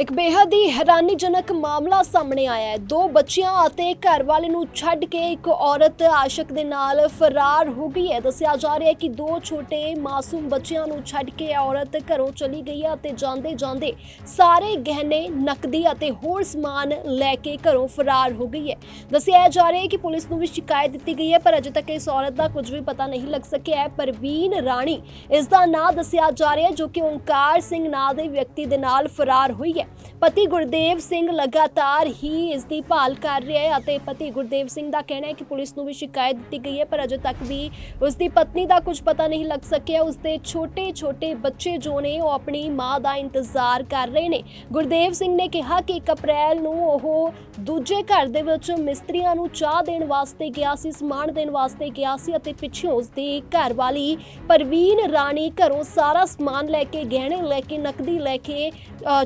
ਇੱਕ ਬੇਹੱਦ ਹੀ ਹੈਰਾਨੀਜਨਕ ਮਾਮਲਾ ਸਾਹਮਣੇ ਆਇਆ ਹੈ। ਦੋ ਬੱਚਿਆਂ ਅਤੇ ਘਰ ਵਾਲੇ ਨੂੰ ਛੱਡ ਕੇ ਇੱਕ ਔਰਤ ਆਸ਼ਕ ਦੇ ਨਾਲ ਫਰਾਰ ਹੋ ਗਈ ਹੈ। ਦੱਸਿਆ ਜਾ ਰਿਹਾ ਹੈ ਕਿ ਦੋ ਛੋਟੇ ਮਾਸੂਮ ਬੱਚਿਆਂ ਨੂੰ ਛੱਡ ਕੇ ਔਰਤ ਘਰੋਂ ਚਲੀ ਗਈ ਹੈ ਅਤੇ ਜਾਂਦੇ ਜਾਂਦੇ ਸਾਰੇ ਗਹਿਣੇ, ਨਕਦੀ ਅਤੇ ਹੋਰ ਸਮਾਨ ਲੈ ਕੇ ਘਰੋਂ ਫਰਾਰ ਹੋ ਗਈ ਹੈ। ਦੱਸਿਆ ਜਾ ਰਿਹਾ ਹੈ ਕਿ ਪੁਲਿਸ ਨੂੰ ਵੀ ਸ਼ਿਕਾਇਤ ਦਿੱਤੀ ਗਈ ਹੈ, ਪਰ ਅਜੇ ਤੱਕ ਇਸ ਔਰਤ ਦਾ ਕੁਝ ਵੀ ਪਤਾ ਨਹੀਂ ਲੱਗ ਸਕਿਆ ਹੈ। ਪ੍ਰਵੀਨ ਰਾਣੀ ਇਸ ਦਾ ਨਾਂ ਦੱਸਿਆ ਜਾ ਰਿਹਾ ਹੈ, ਜੋ ਕਿ ਓਂਕਾਰ ਸਿੰਘ ਨਾਂ ਦੇ ਵਿਅਕਤੀ ਦੇ ਨਾਲ ਫਰਾਰ ਹੋਈ ਹੈ। ਪਤੀ ਗੁਰਦੇਵ ਸਿੰਘ ਲਗਾਤਾਰ ਹੀ ਇਸ ਦੀ ਭਾਲ ਕਰ ਰਿਹਾ ਹੈ ਅਤੇ ਪਤੀ ਗੁਰਦੇਵ ਸਿੰਘ ਦਾ ਕਹਿਣਾ ਹੈ ਕਿ ਪੁਲਿਸ ਨੂੰ ਵੀ ਸ਼ਿਕਾਇਤ ਦਿੱਤੀ ਗਈ ਹੈ, ਪਰ ਅਜੇ ਤੱਕ ਵੀ ਉਸ ਦੀ ਪਤਨੀ ਦਾ ਕੁਝ ਪਤਾ ਨਹੀਂ ਲੱਗ ਸਕਿਆ। ਉਸ ਦੇ ਛੋਟੇ-ਛੋਟੇ ਬੱਚੇ ਜੋ ਨੇ, ਉਹ ਆਪਣੀ ਮਾਂ ਦਾ ਇੰਤਜ਼ਾਰ ਕਰ ਰਹੇ ਨੇ। ਗੁਰਦੇਵ ਸਿੰਘ ਨੇ ਕਿਹਾ ਕਿ 1 ਅਪ੍ਰੈਲ ਨੂੰ ਉਹ ਦੂਜੇ ਘਰ ਦੇ ਵਿੱਚ ਮਿਸਤਰੀਆਂ ਨੂੰ ਚਾਹ ਦੇਣ ਵਾਸਤੇ ਗਿਆ ਸੀ, ਸਮਾਨ ਦੇਣ ਵਾਸਤੇ ਗਿਆ ਸੀ ਅਤੇ ਪਿੱਛੋਂ ਉਸ ਦੀ ਘਰ ਵਾਲੀ ਪ੍ਰਵੀਨ ਰਾਣੀ ਘਰੋਂ ਸਾਰਾ ਸਮਾਨ ਲੈ ਕੇ, ਗਹਿਣੇ ਲੈ ਕੇ, ਨਕਦੀ ਲੈ ਕੇ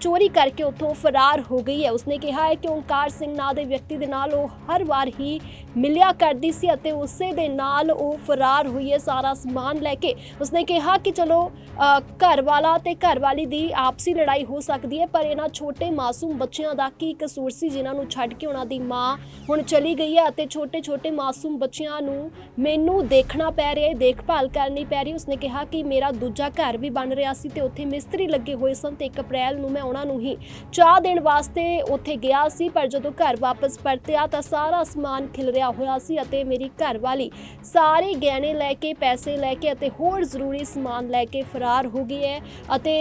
ਚੋਰੀ ਕਰ ਚੋਰੀ ਕਰਕੇ ਉੱਥੋਂ ਫਰਾਰ ਹੋ ਗਈ ਹੈ। ਉਸਨੇ ਕਿਹਾ ਹੈ ਕਿ ਓਂਕਾਰ ਸਿੰਘ ਨਾਂ ਦੇ ਵਿਅਕਤੀ ਦੇ ਨਾਲ ਉਹ ਹਰ ਵਾਰ ਹੀ ਮਿਲਿਆ ਕਰਦੀ ਸੀ ਅਤੇ ਉਸੇ ਦੇ ਨਾਲ ਉਹ ਫਰਾਰ ਹੋਈ ਹੈ ਸਾਰਾ ਸਮਾਨ ਲੈ ਕੇ। ਉਸਨੇ ਕਿਹਾ ਕਿ ਚਲੋ ਅ, ਘਰ ਵਾਲਾ ਤੇ ਘਰ ਵਾਲੀ ਦੀ ਆਪਸੀ ਲੜਾਈ ਹੋ ਸਕਦੀ ਹੈ ਪਰ ਇਹਨਾਂ ਛੋਟੇ ਮਾਸੂਮ ਬੱਚਿਆਂ ਦਾ ਕੀ ਕਸੂਰ ਸੀ ਜਿਨ੍ਹਾਂ ਨੂੰ ਛੱਡ ਕੇ ਉਹਨਾਂ ਦੀ ਮਾਂ ਹੁਣ ਚਲੀ ਗਈ ਹੈ ਅਤੇ ਛੋਟੇ ਛੋਟੇ ਮਾਸੂਮ ਬੱਚਿਆਂ ਨੂੰ ਮੈਨੂੰ ਦੇਖਣਾ ਪੈ ਰਿਹਾ ਹੈ ਦੇਖਭਾਲ ਕਰਨੀ ਪੈ ਰਹੀ ਉਸਨੇ ਕਿਹਾ ਕਿ ਮੇਰਾ ਦੂਜਾ ਘਰ ਵੀ ਬਣ ਰਿਹਾ ਸੀ ਤੇ ਉੱਥੇ ਮਿਸਤਰੀ ਲੱਗੇ ਹੋਏ ਸਨ ਤੇ 1 ਅਪ੍ਰੈਲ ਨੂੰ ਮੈਂ ਉਹਨਾਂ ਨੂੰ ਹੀ ਚਾਹ ਦੇਣ ਵਾਸਤੇ ਉੱਥੇ ਗਿਆ ਸੀ, ਪਰ ਜਦੋਂ ਘਰ ਵਾਪਸ ਪਰਤਿਆ ਤਾਂ ਸਾਰਾ ਸਮਾਨ ਖਿਲਰਿਆ ਹੋਇਆ ਸੀ ਅਤੇ ਮੇਰੀ ਘਰਵਾਲੀ ਸਾਰੇ ਗਹਿਣੇ ਲੈ ਕੇ, ਪੈਸੇ ਲੈ ਕੇ ਅਤੇ ਹੋਰ ਜ਼ਰੂਰੀ ਸਮਾਨ ਲੈ ਕੇ ਫਰਾਰ ਹੋ ਗਈ ਹੈ ਅਤੇ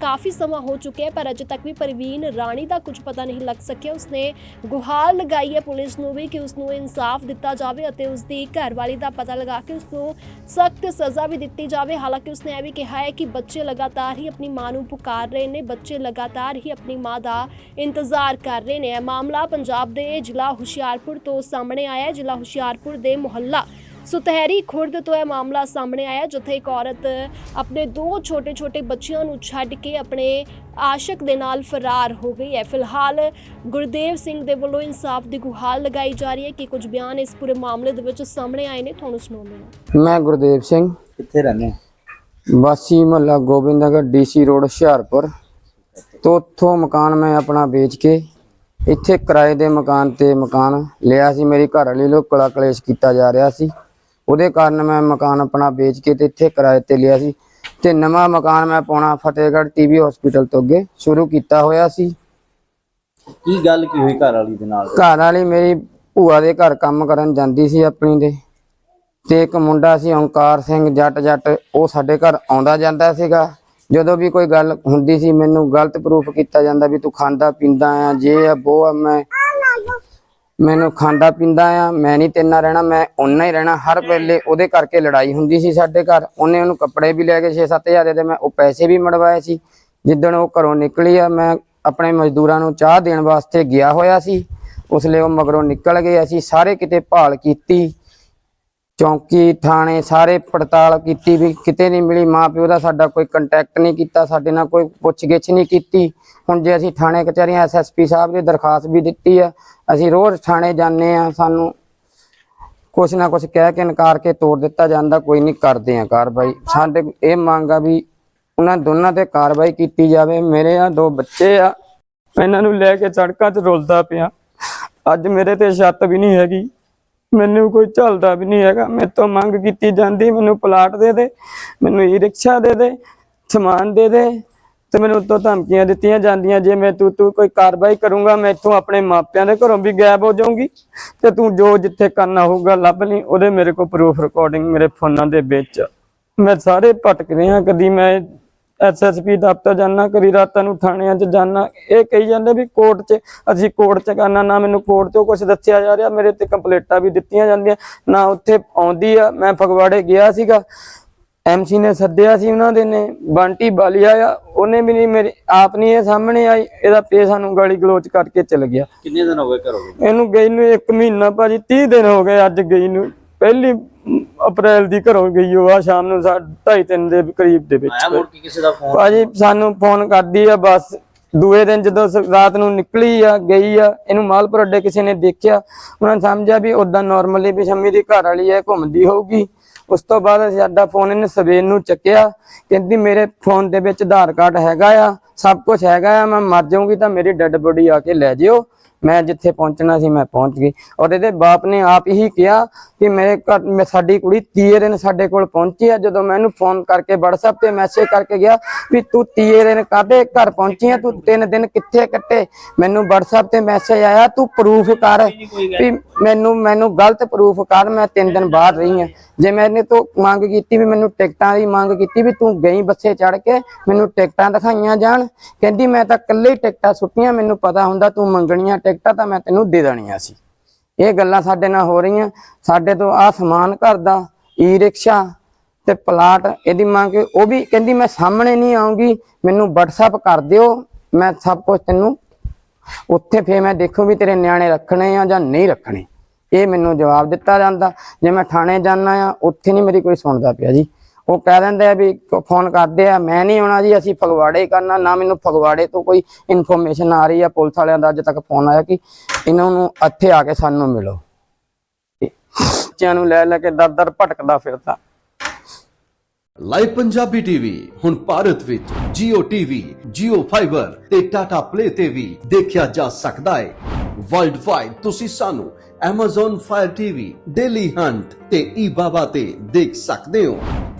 ਕਾਫੀ ਸਮਾਂ ਹੋ ਚੁੱਕਿਆ ਹੈ, ਪਰ ਅਜੇ ਤੱਕ ਵੀ ਪ੍ਰਵੀਨ ਰਾਣੀ ਦਾ ਕੁਝ ਪਤਾ ਨਹੀਂ ਲੱਗ ਸਕਿਆ। ਉਸਨੇ ਗੁਹਾਰ ਲਗਾਈ ਹੈ ਪੁਲਿਸ ਨੂੰ ਵੀ ਕਿ ਉਸ ਨੂੰ ਇਨਸਾਫ ਦਿੱਤਾ ਜਾਵੇ ਅਤੇ ਉਸ ਦੀ ਘਰ ਦਾ ਪਤਾ ਲਗਾ ਕੇ ਉਸ ਨੂੰ ਸਖਤ ਸਜ਼ਾ ਵੀ ਦਿੱਤੀ ਜਾਵੇ। ਹਾਲਾਂਕਿ ਉਸਨੇ ਇਹ ਵੀ ਕਿਹਾ ਹੈ ਕਿ ਬੱਚੇ ਲਗਾਤਾਰ ਹੀ ਆਪਣੀ ਮਾਂ ਨੂੰ ਪੁਕਾਰ ਰਹੇ ਨੇ, ਬੱਚੇ ਲਗਾਤਾਰ ਹੀ ਆਪਣੀ ਮਾਂ ਦਾ ਇੰਤਜ਼ਾਰ ਕਰ ਰਹੇ ਨੇ। ਇਹ ਮਾਮਲਾ ਪੰਜਾਬ ਦੇ ਜ਼ਿਲ੍ਹਾ ਹੁਸ਼ਿਆਰਪੁਰ ਤੋਂ ਸਾਹਮਣੇ ਆਇਆ ਹੈ। ਜ਼ਿਲ੍ਹਾ ਹੁਸ਼ਿਆਰਪੁਰ ਦੇ ਮੁਹੱਲਾ ਸੁਤਹਿਰੀ ਖੁਰਦ ਤੋਂ ਇਹ ਮਾਮਲਾ ਸਾਹਮਣੇ ਆਇਆ ਜਿੱਥੇ ਇੱਕ ਔਰਤ ਆਪਣੇ ਦੋ ਛੋਟੇ-ਛੋਟੇ ਬੱਚਿਆਂ ਨੂੰ ਛੱਡ ਕੇ ਆਪਣੇ ਆਸ਼ਕ ਦੇ ਨਾਲ ਫਰਾਰ ਹੋ ਗਈ ਹੈ। ਫਿਲਹਾਲ ਗੁਰਦੇਵ ਸਿੰਘ ਦੇ ਵੱਲੋਂ ਇਨਸਾਫ ਦੀ ਗੁਹਾਰ ਲਗਾਈ ਜਾ ਰਹੀ ਹੈ ਕਿ ਕੁਝ ਬਿਆਨ ਇਸ ਪੂਰੇ ਮਾਮਲੇ ਦੇ ਵਿੱਚ ਸਾਹਮਣੇ ਆਏ ਨੇ। ਤੁਹਾਨੂੰ ਸੁਣਾਉਂਦੇ ਹਾਂ। ਮੈਂ ਗੁਰਦੇਵ ਸਿੰਘ। ਕਿੱਥੇ ਰਹਿੰਦੇ? ਵਾਸੀ ਮਹੱਲਾ ਗੋਬਿੰਦਨਗਰ ਡੀਸੀ ਰੋਡ ਹੁਸ਼ਿਆਰਪੁਰ। ਤੋਂ ਉੱਥੋਂ ਮਕਾਨ ਮੈਂ ਆਪਣਾ ਵੇਚ ਕੇ ਇੱਥੇ ਕਿਰਾਏ ਦੇ ਮਕਾਨ ਤੇ ਮਕਾਨ ਲਿਆ ਸੀ। ਮੇਰੀ ਘਰ ਵਾਲੀ ਲੋਕ ਕਲਾ ਕਲੇਸ਼ ਕੀਤਾ ਜਾ ਰਿਹਾ ਸੀ। ਉਹਦੇ ਕਾਰਨ ਮੈਂ ਮਕਾਨ ਆਪਣਾ ਵੇਚ ਕੇ ਤੇ ਇੱਥੇ ਕਿਰਾਏ ਤੇ ਲਿਆ ਸੀ। ਤੇ ਨਵਾਂ ਮਕਾਨ ਮੈਂ ਪਾਉਣਾ ਫਤਿਹਗੜ੍ਹ ਟੀਬੀ ਹਸਪੀਟਲ ਤੋਂ ਅੱਗੇ ਸ਼ੁਰੂ ਕੀਤਾ ਹੋਇਆ ਸੀ। ਕੀ ਗੱਲ ਕੀ ਹੋਈ ਘਰ ਵਾਲੀ ਦੇ ਨਾਲ? ਘਰ ਵਾਲੀ ਮੇਰੀ ਭੂਆ ਦੇ ਘਰ ਕੰਮ ਕਰਨ ਜਾਂਦੀ ਸੀ ਆਪਣੀ ਦੇ। ਤੇ ਇੱਕ ਮੁੰਡਾ ਸੀ ਓਂਕਾਰ ਸਿੰਘ ਜੱਟ ਜੱਟ ਉਹ ਸਾਡੇ ਘਰ ਆਉਂਦਾ ਜਾਂਦਾ ਸੀਗਾ। ਜਦੋਂ ਵੀ ਕੋਈ ਗੱਲ ਹੁੰਦੀ ਸੀ, ਮੈਨੂੰ ਗਲਤ ਪ੍ਰੂਫ ਕੀਤਾ ਜਾਂਦਾ ਵੀ ਤੂੰ ਖਾਂਦਾ ਪੀਂਦਾ ਆ, ਜੇ ਆ, ਬੋ ਆ, ਮੈਂ ਮੈਨੂੰ ਖਾਂਦਾ ਪੀਂਦਾ ਆ, ਮੈਂ ਨਹੀਂ ਤੇਰੇ ਰਹਿਣਾ, ਮੈਂ ਓਨਾ ਹੀ ਰਹਿਣਾ। ਹਰ ਵੇਲੇ ਉਹਦੇ ਕਰਕੇ ਲੜਾਈ ਹੁੰਦੀ ਸੀ ਸਾਡੇ ਘਰ। ਉਹਨੇ ਉਹਨੂੰ ਕੱਪੜੇ ਵੀ ਲੈ ਕੇ 6-7000 ਦੇ ਤੇ ਮੈਂ ਉਹ ਪੈਸੇ ਵੀ ਮੜਵਾਏ ਸੀ। ਜਿੱਦਣ ਉਹ ਘਰੋਂ ਨਿਕਲੀ ਆ, ਮੈਂ ਆਪਣੇ ਮਜ਼ਦੂਰਾਂ ਨੂੰ ਚਾਹ ਦੇਣ ਵਾਸਤੇ ਗਿਆ ਹੋਇਆ ਸੀ। ਉਸਲੇ ਉਹ ਮਗਰੋਂ ਨਿਕਲ ਗਏ, ਅਸੀਂ ਸਾਰੇ ਕਿਤੇ ਭਾਲ ਕੀਤੀ। ਚੌਂਕੀ ਥਾਣੇ ਸਾਰੇ ਪੜਤਾਲ ਕੀਤੀ ਵੀ ਕਿਤੇ ਨਹੀਂ ਮਿਲੀ, ਮਾਂ ਪਿਓ ਦਾ ਸਾਡਾ ਕੋਈ ਕੰਟੈਕਟ ਨਹੀਂ ਕੀਤਾ, ਸਾਡੇ ਨਾਲ ਕੋਈ ਪੁੱਛਗਿੱਛ ਨਹੀਂ ਕੀਤੀ। ਹੁਣ ਜੇ ਅਸੀਂ ਥਾਣੇ ਕਚਹਿਰੀਆਂ ਐਸਐਸਪੀ ਸਾਹਿਬ ਦੇ ਦਰਖਾਸਤ ਵੀ ਦਿੱਤੀ ਆ, ਅਸੀਂ ਰੋਜ਼ ਥਾਣੇ ਜਾਂਦੇ ਆ, ਸਾਨੂੰ ਕੁਛ ਨਾ ਕੁਛ ਕਹਿ ਕੇ ਇਨਕਾਰ ਕੇ ਤੋੜ ਦਿੱਤਾ ਜਾਂਦਾ, ਕੋਈ ਨਹੀਂ ਕਰਦੇ ਆ ਕਾਰਵਾਈ। ਸਾਡੇ ਇਹ ਮੰਗ ਆ ਵੀ ਉਹਨਾਂ ਦੋਨਾਂ ਤੇ ਕਾਰਵਾਈ ਕੀਤੀ ਜਾਵੇ। ਮੇਰੇ ਆ ਦੋ ਬੱਚੇ ਆ ਇਹਨਾਂ ਨੂੰ ਲੈ ਕੇ ਸੜਕਾਂ 'ਚ ਰੁਲਦਾ ਪਿਆ। ਅੱਜ ਮੇਰੇ ਤੇ ਛੱਤ ਵੀ ਨਹੀਂ ਹੈਗੀ। ਮੈਨੂੰ ਕੋਈ ਝੱਲਦਾ ਵੀ ਨਹੀਂ ਹੈਗਾ। ਮੇਰੇ ਤੋਂ ਮੰਗ ਕੀਤੀ ਜਾਂਦੀ, ਮੈਨੂੰ ਪਲਾਟ ਦੇ ਦੇ, ਮੈਨੂੰ ਈ ਰਿਕਸ਼ਾ ਦੇ ਦੇ, ਸਮਾਨ ਦੇ ਦੇ ਤੇ ਮੈਨੂੰ ਉੱਤੋਂ ਧਮਕੀਆਂ ਦਿੱਤੀਆਂ ਜਾਂਦੀਆਂ, ਜੇ ਮੈਂ ਤੂੰ ਤੂੰ ਕੋਈ ਕਾਰਵਾਈ ਕਰੂੰਗਾ, ਮੈਂ ਇੱਥੋਂ ਆਪਣੇ ਮਾਪਿਆਂ ਦੇ ਘਰੋਂ ਵੀ ਗਾਇਬ ਹੋ ਜਾਊਂਗੀ ਤੇ ਤੂੰ ਜੋ ਜਿੱਥੇ ਕਰਨਾ ਹੋਊਗਾ ਲੱਭ ਲਈ, ਉਹਦੇ ਮੇਰੇ ਕੋਲ ਪ੍ਰੂਫ ਰਿਕਾਰਡਿੰਗ ਮੇਰੇ ਫੋਨਾਂ ਦੇ ਵਿੱਚ। ਮੈਂ ਸਾਰੇ ਭਟਕ ਰਿਹਾ, ਕਦੀ ਮੈਂ ਐਸਐਸਪੀ ਦਫ਼ਤਰ ਜਾਣਾ ਕਦੀ ਰਾਤਾਂ ਨੂੰ ਥਾਣਿਆਂ 'ਚ ਜਾਣਾ ਇਹ ਕਹੀ ਜਾਂਦੇ ਵੀ ਕੋਰਟ 'ਚ ਅਸੀਂ ਕੋਰਟ 'ਚ ਕਰਨਾ ਨਾ ਮੈਨੂੰ ਕੋਰਟ 'ਚੋਂ ਕੁਝ ਦੱਸਿਆ ਜਾ ਰਿਹਾ ਮੇਰੇ ਤੇ ਕੰਪਲੇਂਟਾਂ ਵੀ ਦਿੱਤੀਆਂ ਜਾਂਦੀਆਂ ਨਾ ਉੱਥੇ ਆਉਂਦੀ ਆ। ਮੈਂ ਫਗਵਾੜੇ ਗਿਆ ਸੀਗਾ। ਐਮਸੀ ਨੇ ਸੱਦਿਆ ਸੀ ਉਹਨਾਂ ਦੇ ਨੇ ਬੰਟੀ ਬਾਲੀਆ ਆ ਉਹਨੇ ਵੀ ਨਹੀਂ ਮੇਰੇ ਆਪ ਨਹੀਂ ਇਹ ਸਾਹਮਣੇ ਆਈ ਇਹਦਾ ਪੇ ਸਾਨੂੰ ਗਾਲੀ ਗਲੋਚ ਕਰਕੇ ਚਲ ਗਿਆ। ਕਿੰਨੇ ਦਿਨ ਹੋ ਗਏ ਘਰੋਂ? ਇਹਨੂੰ ਗਈ ਨੂੰ 1 ਮਹੀਨਾ ਭਾਜੀ 30 ਦਿਨ ਹੋ ਗਏ ਅੱਜ ਗਈ ਨੂੰ। ਪਹਿਲੀ ਅਪ੍ਰੈਲ ਦੀ ਘਰੋਂ ਗਈ ਉਹ ਆ ਸ਼ਾਮ ਨੂੰ 2:30 ਤਿੰਨ ਦੇ ਕਰੀਬ ਦੇ ਵਿੱਚ। ਆਇਆ ਮੁੜ ਕੇ ਕਿਸੇ ਦਾ ਫੋਨ ਭਾਜੀ ਸਾਨੂੰ ਫੋਨ ਕਰਦੀ ਆ ਬਸ ਦੂਏ ਦਿਨ ਜਦੋਂ ਰਾਤ ਨੂੰ ਨਿਕਲੀ ਆ ਗਈ ਆ ਇਹਨੂੰ ਮਾਲਪੁਰ ਅੱਡੇ ਕਿਸੇ ਨੇ ਦੇਖਿਆ ਉਹਨਾਂ ਨੇ ਸਮਝਿਆ ਵੀ ਉਦਾਂ ਨਾਰਮਲੀ ਵੀ ਸ਼ੰਮੀ ਦੀ ਘਰ ਵਾਲੀ ਹੈ ਘੁੰਮਦੀ ਹੋਊਗੀ। ਉਸ ਤੋਂ ਬਾਅਦ ਸਾਡਾ ਫੋਨ ਇਹਨੇ ਸਵੇਰ ਨੂੰ ਚੱਕਿਆ ਕਹਿੰਦੀ ਮੇਰੇ ਫੋਨ ਦੇ ਵਿੱਚ ਆਧਾਰ ਕਾਰਡ ਹੈਗਾ ਆ ਸਭ ਕੁਝ ਹੈਗਾ ਆ ਮੈਂ ਮਰ ਜਾਊਂਗੀ ਤਾਂ ਮੇਰੀ ਡੈੱਡ ਬੋਡੀ ਆ ਕੇ ਲੈ ਜਿਓ। ਮੈਂ ਜਿੱਥੇ ਪਹੁੰਚਣਾ ਸੀ, ਮੈਂ ਪਹੁੰਚ ਗਈ। ਔਰ ਇਹਦੇ ਬਾਪ ਨੇ ਆਪ ਹੀ ਕਿਹਾ ਕਿ ਮੇਰੇ ਘਰ ਸਾਡੀ ਕੁੜੀ ਤੀਏ ਦਿਨ ਸਾਡੇ ਕੋਲ ਪਹੁੰਚੀ ਆ। ਜਦੋਂ ਮੈਂ ਫੋਨ ਕਰਕੇ, WhatsApp ਤੇ ਮੈਸੇਜ ਕਰਕੇ ਗਿਆ ਵੀ ਤੂੰ ਤੀਏ ਦਿਨ ਕਾਹਦੇ ਘਰ ਪਹੁੰਚੀ ਆ? ਤੂੰ ਤਿੰਨ ਦਿਨ ਕਿੱਥੇ ਕੱਟੇ? ਮੈਨੂੰ WhatsApp ਤੇ ਮੈਸੇਜ ਆਇਆ, ਤੂੰ ਪ੍ਰੂਫ ਕਰ ਵੀ ਮੈਨੂੰ ਮੈਨੂੰ ਗਲਤ ਪ੍ਰੂਫ ਕਰ, ਮੈਂ ਤਿੰਨ ਦਿਨ ਬਾਹਰ ਰਹੀ ਆ। ਜੇ ਮੈਂ ਇਹਨੇ ਤੋਂ ਮੰਗ ਕੀਤੀ ਵੀ ਮੈਨੂੰ ਟਿਕਟਾਂ ਦੀ ਮੰਗ ਕੀਤੀ ਵੀ ਤੂੰ ਗਈ ਬੱਸੇ ਚੜ ਕੇ, ਮੈਨੂੰ ਟਿਕਟਾਂ ਦਿਖਾਈਆਂ ਜਾਣ। ਕਹਿੰਦੀ, ਮੈਂ ਤਾਂ ਇਕੱਲੇ ਟਿਕਟਾਂ ਸੁੱਟੀਆਂ, ਮੈਨੂੰ ਪਤਾ ਹੁੰਦਾ ਤੂੰ ਮੰਗਣੀਆਂ ਟਿਕਟਾਂ ਤਾਂ ਮੈਂ ਤੈਨੂੰ ਦੇ ਦੇਣੀਆਂ ਸੀ। ਇਹ ਗੱਲਾਂ ਸਾਡੇ ਨਾਲ ਹੋ ਰਹੀਆਂ। ਸਾਡੇ ਤੋਂ ਆ ਸਮਾਨ ਘਰ ਦਾ ਈ ਰਿਕਸ਼ਾ ਤੇ ਪਲਾਟ, ਇਹਦੀ ਮੰਗ ਉਹ ਵੀ ਕਹਿੰਦੀ ਮੈਂ ਸਾਹਮਣੇ ਨਹੀਂ ਆਉਂਗੀ, ਮੈਨੂੰ WhatsApp ਕਰ ਦਿਓ। ਮੈਂ ਸਭ ਕੁਝ ਤੈਨੂੰ ਉੱਥੇ ਫੇਰ ਮੈਂ ਦੇਖੂ ਵੀ ਤੇਰੇ ਨਿਆਣੇ ਰੱਖਣੇ ਆ ਜਾਂ ਨਹੀਂ ਰੱਖਣੇ। ਇਹ ਮੈਨੂੰ ਜਵਾਬ ਦਿੱਤਾ ਜਾਂਦਾ। ਜੇ ਮੈਂ ਥਾਣੇ ਜਾਣਾ ਆ, ਉੱਥੇ ਨਹੀਂ ਮੇਰੀ ਕੋਈ ਸੁਣਦਾ ਪਿਆ ਜੀ। ਉਹ ਕਹਿ ਦਿੰਦੇ ਆ ਵੀ ਫੋਨ ਕਰਦੇ ਆ ਮੈਂ ਨਹੀਂ ਆਉਣਾ ਜੀ ਅਸੀਂ ਫਗਵਾੜੇ ਕਰਨਾ ਨਾ ਮੈਨੂੰ ਫਗਵਾੜੇ ਤੋਂ ਕੋਈ ਇਨਫੋਰਮੇਸ਼ਨ ਆ ਰਹੀ ਆ ਪੁਲਿਸ ਵਾਲਿਆਂ ਦਾ ਅੱਜ ਤੱਕ ਫੋਨ ਆਇਆ ਕਿ ਇਹਨਾਂ ਨੂੰ ਇੱਥੇ ਆ ਕੇ ਸਾਨੂੰ ਮਿਲੋ। ਬੱਚਿਆਂ ਨੂੰ ਲੈ ਲੈ ਕੇ ਦਰ ਭਟਕਦਾ ਫਿਰਦਾ। ਲਾਈਵ ਪੰਜਾਬੀ ਟੀਵੀ ਹੁਣ ਭਾਰਤ ਵਿੱਚ Jio TV, Jio Fiber ਤੇ Tata Play ਤੇ ਵੀ ਦੇਖਿਆ ਜਾ ਸਕਦਾ ਹੈ ਵਰਲਡ ਵਾਈਡ ਤੁਸੀਂ ਸਾਨੂੰ Amazon Fire TV, Daily Hunt ਤੇ eBaba ਤੇ ਦੇਖ ਸਕਦੇ ਹੋ।